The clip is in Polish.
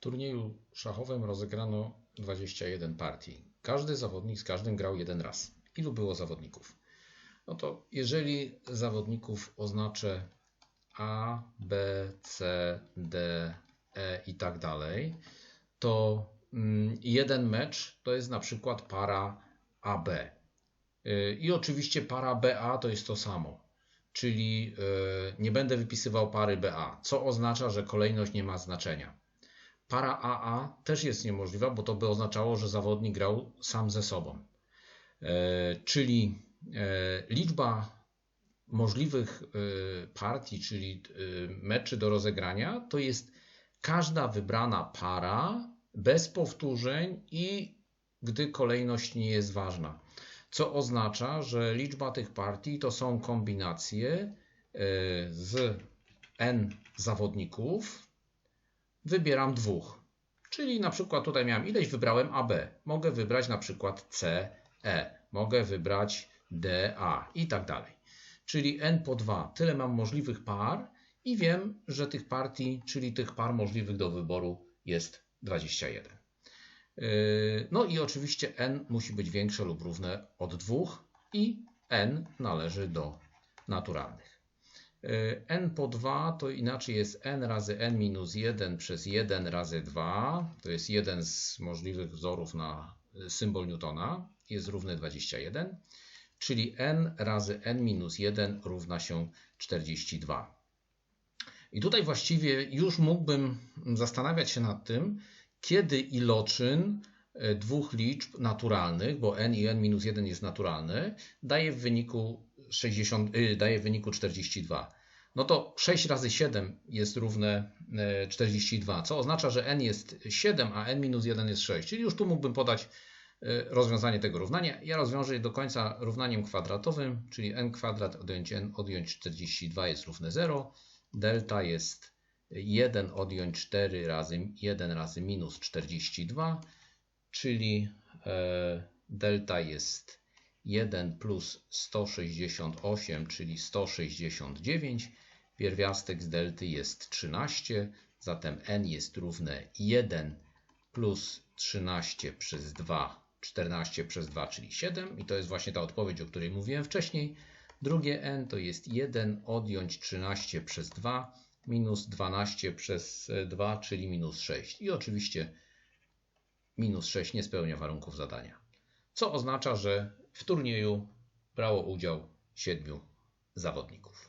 turnieju szachowym rozegrano 21 partii. Każdy zawodnik z każdym grał jeden raz. Ilu było zawodników? No to jeżeli zawodników oznaczę A, B, C, D, E i tak dalej, to mm, jeden mecz to jest na przykład para AB. Y, I oczywiście para BA to jest to samo, czyli y, nie będę wypisywał pary BA, co oznacza, że kolejność nie ma znaczenia. Para AA też jest niemożliwa, bo to by oznaczało, że zawodnik grał sam ze sobą. E, czyli e, liczba możliwych e, partii, czyli meczy do rozegrania, to jest każda wybrana para bez powtórzeń i gdy kolejność nie jest ważna. Co oznacza, że liczba tych partii to są kombinacje z n zawodników wybieram dwóch. Czyli na przykład tutaj miałem ileś, wybrałem AB. Mogę wybrać na przykład C, E. Mogę wybrać D, A i tak dalej. Czyli N po 2. Tyle mam możliwych par i wiem, że tych partii, czyli tych par możliwych do wyboru jest 21. Yy, no i oczywiście n musi być większe lub równe od 2 i n należy do naturalnych. E, n po 2 to inaczej jest n razy n minus 1 przez 1 razy 2. To jest jeden z możliwych wzorów na symbol Newtona. Jest równy 21. Czyli n razy n minus 1 równa się 42. I tutaj właściwie już mógłbym zastanawiać się nad tym, kiedy iloczyn e, dwóch liczb naturalnych, bo n i n minus 1 jest naturalny, daje w wyniku 60, y, daje w wyniku 42. No to 6 razy 7 jest równe 42, e, co oznacza, że n jest 7, a n minus 1 jest 6. Czyli już tu mógłbym podać e, rozwiązanie tego równania. Ja rozwiążę je do końca równaniem kwadratowym, czyli n kwadrat odjąć n odjąć 42 jest równe 0. Delta jest 1 odjąć 4 razy 1 razy minus 42, czyli e, delta jest 1 plus 168, czyli 169. Pierwiastek z delty jest 13, zatem n jest równe 1 plus 13 przez 2, 14 przez 2, czyli 7. I to jest właśnie ta odpowiedź, o której mówiłem wcześniej. Drugie n to jest 1 odjąć 13 przez 2 minus 12 przez 2, czyli minus 6. I oczywiście minus 6 nie spełnia warunków zadania. Co oznacza, że w turnieju brało udział siedmiu zawodników.